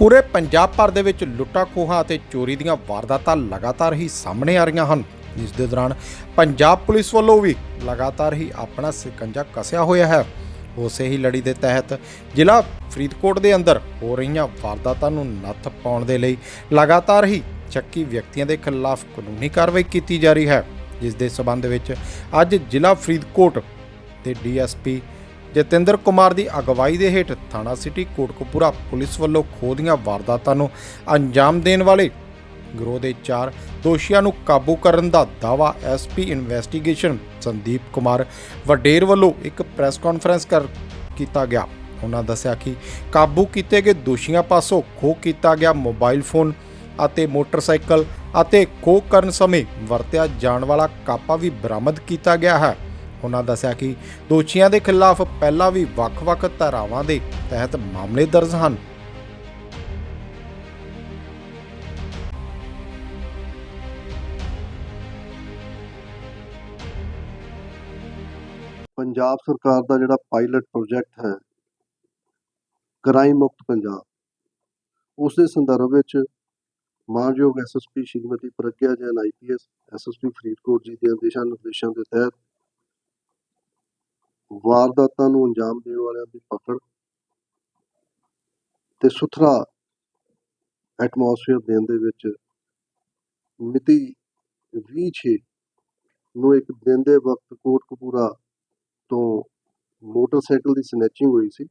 ਪੂਰੇ ਪੰਜਾਬ ਭਰ ਦੇ ਵਿੱਚ ਲੁੱਟਾਂ ਖੋਹਾਂ ਅਤੇ ਚੋਰੀ ਦੀਆਂ ਵਾਰਦਾਤਾਂ ਲਗਾਤਾਰ ਹੀ ਸਾਹਮਣੇ ਆ ਰਹੀਆਂ ਹਨ। ਜਿਸ ਦੇ ਦੌਰਾਨ ਪੰਜਾਬ ਪੁਲਿਸ ਵੱਲੋਂ ਵੀ ਲਗਾਤਾਰ ਹੀ ਆਪਣਾ ਸਿਕੰਜਾ ਕੱਸਿਆ ਹੋਇਆ ਹੈ। ਉਸੇ ਹੀ ਲੜੀ ਦੇ ਤਹਿਤ ਜ਼ਿਲ੍ਹਾ ਫਰੀਦਕੋਟ ਦੇ ਅੰਦਰ ਹੋ ਰਹੀਆਂ ਵਾਰਦਾਤਾਂ ਨੂੰ ਨੱਥ ਪਾਉਣ ਦੇ ਲਈ ਲਗਾਤਾਰ ਹੀ ਚੱਕੀ ਵਿਅਕਤੀਆਂ ਦੇ ਖਿਲਾਫ ਕਾਨੂੰਨੀ ਕਾਰਵਾਈ ਕੀਤੀ ਜਾ ਰਹੀ ਹੈ। ਜਿਸ ਦੇ ਸਬੰਧ ਵਿੱਚ ਅੱਜ ਜ਼ਿਲ੍ਹਾ ਫਰੀਦਕੋਟ ਦੇ ਡੀਐਸਪੀ ਜਤਿੰਦਰ ਕੁਮਾਰ ਦੀ ਅਗਵਾਈ ਦੇ ਹੇਠ ਥਾਣਾ ਸਿਟੀ ਕੋਟਕਪੂਰਾ ਪੁਲਿਸ ਵੱਲੋਂ ਖੋਹ ਦੀਆਂ ਵਾਰਦਾਤਾਂ ਨੂੰ ਅੰਜਾਮ ਦੇਣ ਵਾਲੇ ਗਰੋਹ ਦੇ ਚਾਰ ਦੋਸ਼ੀਆਂ ਨੂੰ ਕਾਬੂ ਕਰਨ ਦਾ ਦਾਵਾ ਐਸਪੀ ਇਨਵੈਸਟੀਗੇਸ਼ਨ ਸੰਦੀਪ ਕੁਮਾਰ ਵਡੇਰ ਵੱਲੋਂ ਇੱਕ ਪ੍ਰੈਸ ਕਾਨਫਰੰਸ ਕਰ ਕੀਤਾ ਗਿਆ। ਉਹਨਾਂ ਦੱਸਿਆ ਕਿ ਕਾਬੂ ਕੀਤੇ ਗਏ ਦੋਸ਼ੀਆਂ ਪਾਸੋਂ ਖੋਹ ਕੀਤਾ ਗਿਆ ਮੋਬਾਈਲ ਫੋਨ ਅਤੇ ਮੋਟਰਸਾਈਕਲ ਅਤੇ ਖੋਹ ਕਰਨ ਸਮੇਂ ਵਰਤਿਆ ਜਾਣ ਵਾਲਾ ਕਾਪਾ ਵੀ ਬਰਾਮਦ ਕੀਤਾ ਗਿਆ ਹੈ। ਉਹਨਾਂ ਦੱਸਿਆ ਕਿ ਦੋਸ਼ੀਆਂ ਦੇ ਖਿਲਾਫ ਪਹਿਲਾਂ ਵੀ ਵੱਖ-ਵੱਖ ਧਾਰਾਵਾਂ ਦੇ ਤਹਿਤ ਮਾਮਲੇ ਦਰਜ ਹਨ। ਪੰਜਾਬ ਸਰਕਾਰ ਦਾ ਜਿਹੜਾ ਪਾਇਲਟ ਪ੍ਰੋਜੈਕਟ ਹੈ, ਕ੍ਰਾਈਮ ਮੁਕਤ ਪੰਜਾਬ ਉਸ ਦੇ ਸੰਦਰਭ ਵਿੱਚ ਮਾਨਯੋਗ SSP Shrimati Pragya Jain IPS SSP Faridkot ji ਦੇ ਦਿਸ਼ਾ ਨਿਰਦੇਸ਼ਾਂ ਦੇ ਤਹਿਤ ਵਾਰਦਾਤਾਂ ਨੂੰ ਅੰਜਾਮ ਦੇਣ ਵਾਲਿਆਂ ਦੀ ਪਕੜ ਤੇ ਸੁਥਰਾ ਐਟਮੋਸਫੇਅਰ ਦੇਣ ਦੇ ਵਿੱਚ ਮਿਤੀ 26 ਨੂੰ ਇੱਕ ਦਿਨ ਦੇ ਵਕਤ ਕੋਟਕਪੂਰਾ ਤੋਂ ਮੋਟਰਸਾਈਕਲ ਦੀ ਸਨੈਚਿੰਗ ਹੋਈ ਸੀ।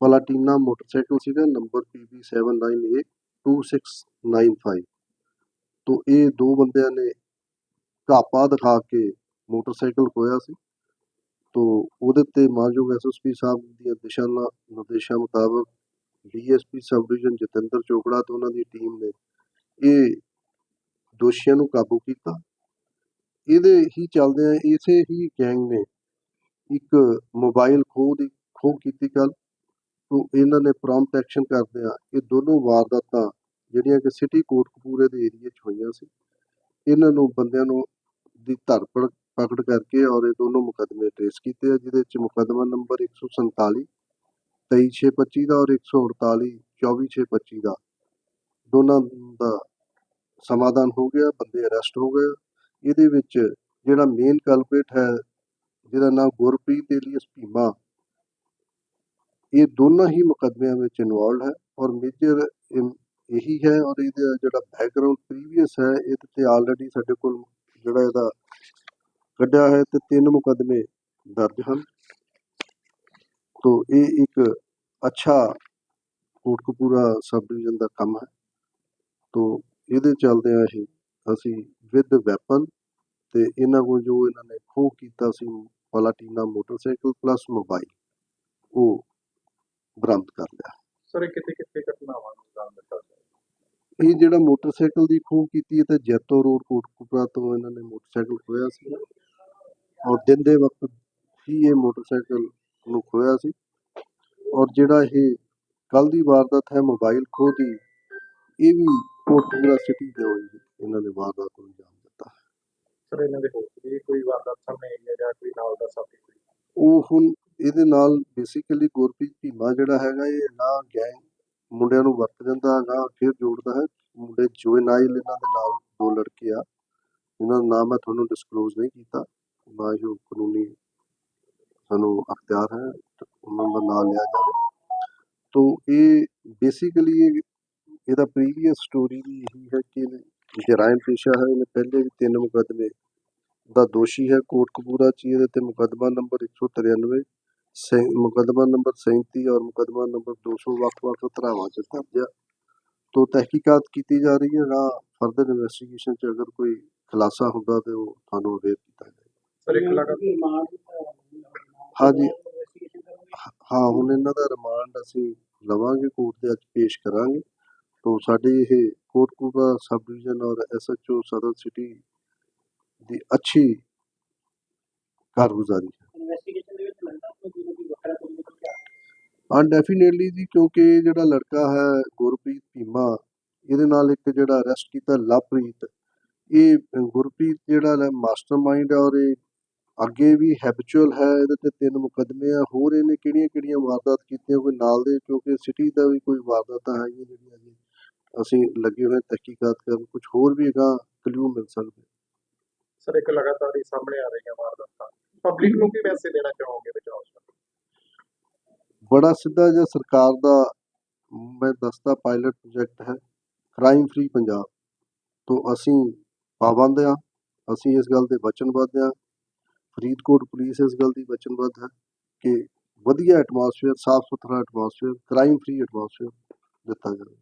ਪਲਾਟੀਨਾ ਮੋਟਰਸਾਈਕਲ ਸੀਗਾ, ਨੰਬਰ PB79A2695 ਤੋਂ ਇਹ ਦੋ ਬੰਦਿਆਂ ਨੇ ਘਾਪਾ ਦਿਖਾ ਕੇ ਮੋਟਰਸਾਈਕਲ ਖੋਇਆ ਸੀ। ਤੋਂ ਉਹਦੇ ਤੇ ਮਾਨਯੋਗ ਐਸਐਸਪੀ ਸਾਹਿਬ ਦੀਆਂ ਦਿਸ਼ਾ ਨਿਰਦੇਸ਼ਾਂ ਮੁਤਾਬਕ DSP sub division Jatinder Chopra ਤੇ ਉਹਨਾਂ ਦੀ ਟੀਮ ਨੇ ਇਹ ਦੋਸ਼ੀਆਂ ਨੂੰ ਕਾਬੂ ਕੀਤਾ। ਇਹਦੇ ਹੀ ਚੱਲਦੇ ਆ, ਇਸੇ ਹੀ ਗੈਂਗ ਨੇ ਇੱਕ ਮੋਬਾਈਲ ਖੋਹ ਦੀ ਖੋਹ ਕੀਤੀ ਕੱਲ ਤੋਂ ਇਹਨਾਂ ਨੇ ਪ੍ਰੋਮਪਟ ਐਕਸ਼ਨ ਕਰਦੇ ਆ। ਇਹ ਦੋਨੋਂ ਵਾਰਦਾਤਾਂ ਜਿਹੜੀਆਂ ਕਿ ਸਿਟੀ ਕੋਟਕਪੂਰੇ ਦੇ ਏਰੀਆ 'ਚ ਹੋਈਆਂ ਸੀ, ਇਹਨਾਂ ਨੂੰ ਬੰਦਿਆਂ ਨੂੰ ਦੀ ਧਰਪੜ ਪਕੜ ਕਰਕੇ ਔਰ ਇਹ ਦੋਨੋਂ ਮੁਕੱਦਮੇ ਟ੍ਰੇਸ ਕੀਤੇ ਆ, ਜਿਹਦੇ 'ਚ ਮੁਕੱਦਮਾ ਨੰਬਰ 147 23625 ਦਾ ਔਰ 148 24625 ਦਾ। ਦੋਨਾਂ ਦਾ ਸਮਾਧਾਨ ਹੋ ਗਿਆ, ਬੰਦੇ ਅਰੈਸਟ ਹੋ ਗਏ। ਇਹਦੇ ਵਿੱਚ ਜਿਹੜਾ ਮੇਨ ਕਲਪਰੇਟ ਹੈ, ਜਿਹਦਾ ਨਾਮ ਗੁਰਪ੍ਰੀਤ ਏਲੀਅਸ ਭੀਮਾ, ਇਹ ਦੋਨਾਂ ਹੀ ਮੁਕੱਦਮਿਆਂ ਵਿੱਚ ਇਨਵੋਲਡ ਹੈ ਔਰ ਮੇਜਰ ਇਹੀ ਹੈ ਔਰ ਇਹਦਾ ਜਿਹੜਾ ਬੈਕਗ੍ਰਾਉਂਡ ਪ੍ਰੀਵੀਅਸ ਹੈ, ਇਹ ਤੇ ਆਲਰੇਡੀ ਸਾਡੇ ਕੋਲ ਜਿਹੜਾ ਇਹਦਾ ਕੱਢਿਆ ਹੈ ਤੇ ਤਿੰਨ ਮੁਕੱਦਮੇ ਦਰਜ ਹਨ। ਤੋਂ ਇਹ ਇੱਕ ਅੱਛਾ ਕੋਟਕਪੂਰਾ ਸਬ ਡਿਵੀਜ਼ਨ ਦਾ ਕੰਮ ਹੈ। ਤੋਂ ਇਹਦੇ ਚੱਲਦੇ ਆ ਇਹ ਅਸੀਂ ਵਿਦ ਵੈਪਨ ਤੇ ਇਹਨਾਂ ਕੋਲ ਜੋ ਇਹਨਾਂ ਨੇ ਖੋਹ ਕੀਤਾ ਸੀ ਪਲਾਟੀਨਾ ਮੋਟਰਸਾਈਕਲ ਪਲੱਸ ਮੋਬਾਈਲ ਉਹ ਬਰਾਮਦ ਕਰ ਲਿਆ। ਸਰ ਇਹ ਕਿਤੇ ਕਿਤੇ ਘਟਨਾਵਾਂ ਨੂੰ ਜਾਣ ਦਿੱਤਾ ਇਹ ਜਿਹੜਾ ਮੋਟਰਸਾਈਕਲ ਦੀ ਖੋਹ ਕੀਤੀ ਹੈ ਤੇ ਜੈਤੋ ਰੋਡ ਕੋਟਕਪੂਰਾ ਤੋਂ ਇਹਨਾਂ ਨੇ ਮੋਟਰਸਾਈਕਲ ਖੋਇਆ ਸੀ। ਔਰ ਦਿਨ ਦੇ ਵਕਤ ਹੀ ਇਹ ਮੋਟਰਸਾਈਕਲ ਨੂੰ ਖੋਇਆ ਸੀ। ਔਰ ਜਿਹੜਾ ਇਹ ਕੱਲ ਦੀ ਵਾਰਦਾਤ ਹੈ ਮੋਬਾਈਲ ਖੋਹ ਦੀ ਇਹ ਵੀ ਕੋਟਕਪੂਰਾ ਸਿਟੀ ਦੇ ਹੋਈ ਇਹਨਾਂ ਨੇ ਵਾਰਦਾਤ ਨੂੰ ਅੰਜਾਮ ਦਿੱਤਾ। ਸਰ ਇਹਨਾਂ ਦੇ ਹੋਰ ਵੀ ਕੋਈ ਵਾਰਦਾਤ ਸਾਹਮਣੇ ਆਈ ਹੈ ਜਾਂ ਕੋਈ ਨਾਲ ਦਾ ਸਾਥੀ ਕੋਈ? ਉਹ ਹੁਣ ਇਹਦੇ ਨਾਲ ਬੇਸਿਕਲੀ ਗੁਰਪ੍ਰੀਤ ਭੀਮਾ ਜਿਹੜਾ ਹੈਗਾ ਇਹ ਨਾ ਗੈਂਗ ਮੁੰਡਿਆਂ ਨੂੰ ਵਰਤ ਜਾਂਦਾ ਹੈਗਾ ਫਿਰ ਜੋੜਦਾ ਹੈ। ਮੁੰਡੇ ਜੁਵੇਨਾਈਲ ਇਹਨਾਂ ਦੇ ਨਾਲ ਦੋ ਲੜਕੇ ਆ। ਇਹਨਾਂ ਦਾ ਨਾਮ ਮੈਂ ਤੁਹਾਨੂੰ ਡਿਸਕਲੋਜ਼ ਨਹੀਂ ਕੀਤਾ। ਨਾ ਹੀ ਉਹ ਕਾਨੂੰਨੀ ਸਾਨੂੰ ਅਖਤਿਆਰ ਹੈ, ਉਹਨਾਂ ਦਾ ਨਾਮ ਲਿਆ ਜਾਵੇ। ਤੋਂ ਇਹ ਬੇਸਿਕਲੀ ਇਹ, ਇਹਦਾ ਪ੍ਰੀਵੀਅਸ ਸਟੋਰੀ ਵੀ ਇਹੀ ਹੈ ਕਿ ਜਰਾਇਮ ਪੇਸ਼ਾ ਹੈ, ਇਹਨੇ ਪਹਿਲੇ ਵੀ ਤਿੰਨ ਮੁਕੱਦਮੇ ਦਾ ਦੋਸ਼ੀ ਹੈ ਕੋਟਕਪੂਰਾ ਚ ਹੀ ਇਹਦੇ ਤੇ ਮੁਕੱਦਮਾ ਨੰਬਰ 193 ਸੈਂ- ਮੁਕੱਦਮਾ ਨੰਬਰ 37 ਔਰ ਮੁਕੱਦਮਾ ਨੰਬਰ 200 ਵੱਖ-ਵੱਖ ਧਰਾਵਾਂ ਚ ਦਰਜ ਹੈ ਤੋਂ ਤਹਿਕੀਕਾਤ ਕੀਤੀ ਜਾ ਰਹੀ ਹੈ, ਨਾ ਫਰਦਰ ਇਨਵੈਸਟੀਗੇਸ਼ਨ ਚ ਅਗਰ ਕੋਈ ਖੁਲਾਸਾ ਹੁੰਦਾ ਤੇ ਉਹ ਤੁਹਾਨੂੰ ਅਵੇਅਰ ਕੀਤਾ ਸਰ ਇੱਕ ਲਗਾਤਾਰ ਹਾਂਜੀ। ਹਾਂ ਹੁਣ ਇਹਨਾਂ ਦਾ ਰਿਮਾਂਡ ਅਸੀਂ ਲਵਾਂਗੇ ਕੋਰਟ ਦੇ ਅੱਜ ਪੇਸ਼ ਕਰਾਂਗੇ। ਤੋਂ ਸਾਡੀ ਇਹ ਕੋਟਕਪੂਰਾ ਸਬ ਡਿਵੀਜ਼ਨ ਔਰ ਐਸਐਚਓ ਸਦਰ ਸਿਟੀ ਦੀ ਅੱਛੀ ਕਾਰਗੁਜ਼ਾਰੀ ਹੈ। ਡੈਫੀਨੇਟਲੀ ਜੀ ਕਿਉਂਕਿ ਜਿਹੜਾ ਲੜਕਾ ਹੈ ਗੁਰਪ੍ਰੀਤ ਭੀਮਾ ਇਹਦੇ ਨਾਲ ਇੱਕ ਜਿਹੜਾ ਅਰੈਸਟ ਕੀਤਾ ਲਵਪ੍ਰੀਤ ਇਹ ਗੁਰਪ੍ਰੀਤ ਜਿਹੜਾ ਹੈ ਮਾਸਟਰਮਾਈਂਡ ਔਰ ਇਹ ਅੱਗੇ ਵੀ ਹੈਬਿਚੁਅਲ ਹੈ ਇਹਦੇ ਤੇ ਤਿੰਨ ਮੁਕੱਦਮੇ ਆ। ਹੋਰ ਇਹਨੇ ਕਿਹੜੀਆਂ ਕਿਹੜੀਆਂ ਵਾਰਦਾਤ ਕੀਤੀਆਂ? ਕੋਈ ਨਾਲ ਦੇ ਕਿਉਂਕਿ ਸਿਟੀ ਦਾ ਵੀ ਕੋਈ ਵਾਰਦਾਤਾਂ ਹੈਗੀਆਂ ਜਿਹੜੀਆਂ ਜੀ ਅਸੀਂ ਲੱਗੇ ਹੋਏ ਤਹਿਕੀਕਾਤ ਕਰਨ। ਕੁਝ ਹੋਰ ਵੀ ਹੈਗਾ ਕਲੂ ਮਿਲ ਸਕਦੇ। ਸਰ ਇੱਕ ਲਗਾਤਾਰ ਹੀ ਸਾਹਮਣੇ ਆ ਰਹੀਆਂ ਵਾਰਦਾਤਾਂ। ਪਬਲਿਕ ਨੂੰ ਕੀ ਮੈਸੇਜ ਦੇਣਾ ਚਾਹੋਗੇ ਬਚਾਓ ਬੜਾ ਸਿੱਧਾ ਜਿਹਾ ਸਰਕਾਰ ਦਾ ਮੈਂ ਦੱਸਦਾ ਪਾਇਲਟ ਪ੍ਰੋਜੈਕਟ ਹੈ ਕ੍ਰਾਈਮ ਫ੍ਰੀ ਪੰਜਾਬ। ਤੋਂ ਅਸੀਂ ਪਾਬੰਦ ਹਾਂ ਅਸੀਂ ਇਸ ਗੱਲ ਦੇ ਵਚਨਬੱਧ ਹਾਂ। ਫਰੀਦਕੋਟ ਪੁਲਿਸ ਇਸ ਗੱਲ ਦੀ ਵਚਨਬੱਧ ਹੈ ਕਿ ਵਧੀਆ ਐਟਮੋਸਫੇਅਰ ਸਾਫ਼ ਸੁਥਰਾ ਐਟਮੋਸਫੇਅਰ ਕ੍ਰਾਈਮ ਫ੍ਰੀ ਐਟਮੋਸਫੇਅਰ ਦਿੱਤਾ ਜਾਵੇ।